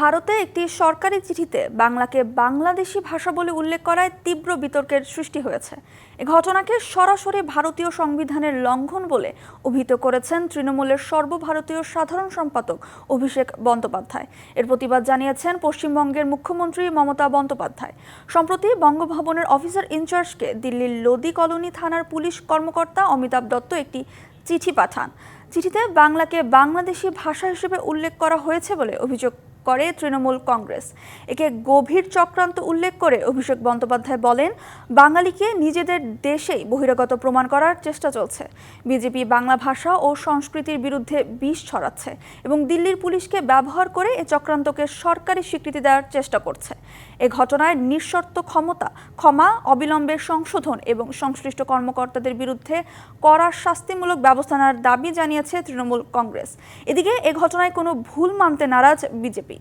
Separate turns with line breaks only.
ভারতে একটি সরকারি চিঠিতে বাংলাকে বাংলাদেশি ভাষা বলে উল্লেখ করায় তীব্র বিতর্কের সৃষ্টি হয়েছে। এ ঘটনাকে সরাসরি ভারতীয় সংবিধানের লঙ্ঘন বলে অভিহিত করেছেন তৃণমূলের সর্বভারতীয় সাধারণ সম্পাদক অভিষেক বন্দ্যোপাধ্যায়। এর প্রতিবাদ জানিয়েছেন পশ্চিমবঙ্গের মুখ্যমন্ত্রী মমতা বন্দ্যোপাধ্যায়। সম্প্রতি বঙ্গভবনের অফিসার ইনচার্জকে দিল্লির লোদি কলোনি থানার পুলিশ কর্মকর্তা অমিতাভ দত্ত একটি চিঠি পাঠান। চিঠিতে বাংলাকে বাংলাদেশি ভাষা হিসেবে উল্লেখ করা হয়েছে বলে অভিযোগ করে তৃণমূল কংগ্রেস। একে গভীর চক্রান্ত উল্লেখ করে অভিষেক বন্দ্যোপাধ্যায় বলেন, বাঙালিকে নিজেদের দেশেই বহিরাগত প্রমাণ করার চেষ্টা চলছে। বিজেপি বাংলা ভাষা ও সংস্কৃতির বিরুদ্ধে বিষ ছড়াচ্ছে এবং দিল্লির পুলিশকে ব্যবহার করে এ চক্রান্তকে সরকারি স্বীকৃতি দেওয়ার চেষ্টা করছে। এ ঘটনায় নিঃশর্ত ক্ষমতা, ক্ষমা, অবিলম্বে সংশোধন এবং সংশ্লিষ্ট কর্মকর্তাদের বিরুদ্ধে কড়া শাস্তিমূলক ব্যবস্থা নেওয়ার দাবি জানিয়েছে তৃণমূল কংগ্রেস। এদিকে এ ঘটনায় কোনো ভুল মানতে নারাজ বিজেপি।